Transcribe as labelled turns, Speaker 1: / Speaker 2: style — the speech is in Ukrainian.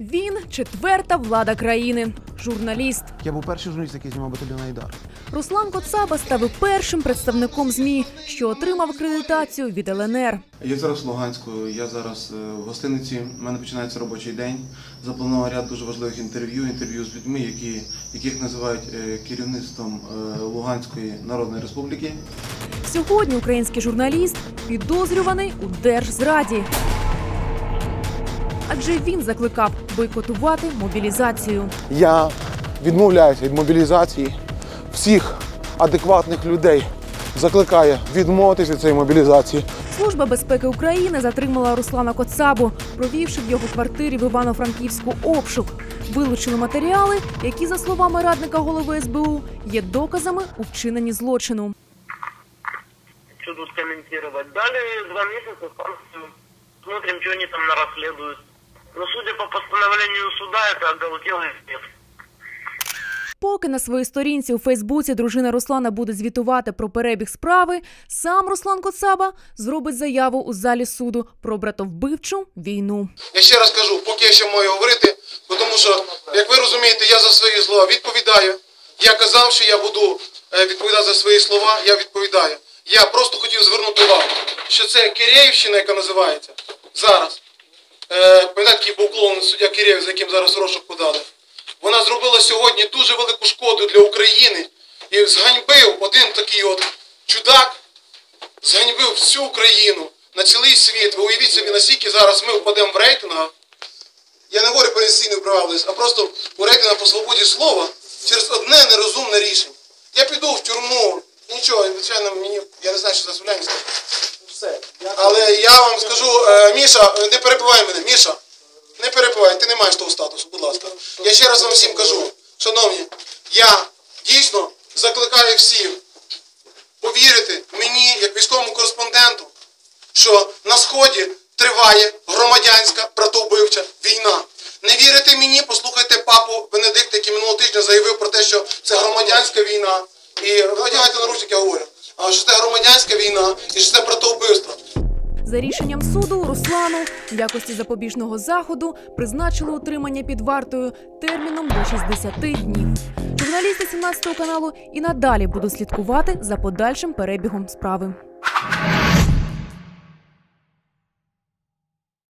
Speaker 1: Він четверта влада країни, журналіст.
Speaker 2: Я був перший журналіст, який знімав батальйон Айдар.
Speaker 1: Руслан Коцаба став першим представником змі, що отримав акредитацію від ЛНР.
Speaker 3: Я зараз в Луганську, я зараз е, в гостиниці. У мене починається робочий день. Запланував ряд дуже важливих інтерв'ю, інтерв'ю з людьми, які, яких називають е, керівництвом е, Луганської Народної Республіки.
Speaker 1: Сьогодні український журналіст підозрюваний у держзраді. Адже він закликав бойкотувати мобілізацію.
Speaker 2: Я відмовляюся від мобілізації всіх адекватних людей. Закликає відмовитися від цієї мобілізації.
Speaker 1: Служба безпеки України затримала Руслана Коцабу, провівши в його квартирі в Івано-Франківську обшук. Вилучили матеріали, які, за словами радника голови СБУ, є доказами у вчиненні злочину.
Speaker 4: что тут комментировать. Дали два санкцию. Смотрим, что они там нарасследуют. Но судя по постановлению суда, это оголтелый бред.
Speaker 1: Поки на своїй сторінці у Фейсбуці дружина Руслана буде звітувати про перебіг справи, сам Руслан Коцаба зробить заяву у залі суду про братовбивчу війну.
Speaker 2: Я ще раз кажу, поки я ще маю говорити, тому що, як ви розумієте, я за свої слова відповідаю. Я казав, що я буду е, відповідати за свої слова, я відповідаю. Я просто хотів звернути увагу, що це Кирєївщина, яка називається зараз. Пам'ятаєте, який був клоун суддя Кирєєв, за яким зараз розшук подали. Вона зробила сьогодні дуже велику шкоду для України і зганьбив один такий от чудак, зганьбив всю Україну на цілий світ. Ви уявіть собі, наскільки зараз ми впадемо в рейтингах. Я не говорю про інституційну привабливість, а просто у рейтингах по свободі слова через одне нерозумне рішення. Я піду в тюрму, нічого, звичайно, мені, я не знаю, що за Слов'янська. Все. Але я вам скажу, е, Міша, не перебивай мене, Міша, не перебивай, ти не маєш того статусу, будь ласка. Я ще раз вам всім кажу, шановні, я дійсно закликаю всіх повірити мені, як військовому кореспонденту, що на сході триває громадянська братовбивча війна. Не вірите мені, послухайте папу Бенедикта, який минулого тижня заявив про те, що це громадянська війна. І одягайте наручники, я говорю. Що це громадянська війна і що це.
Speaker 1: За рішенням суду Руслану в якості запобіжного заходу призначили утримання під вартою терміном до 60 днів. Журналісти 17 каналу і надалі будуть слідкувати за подальшим перебігом справи.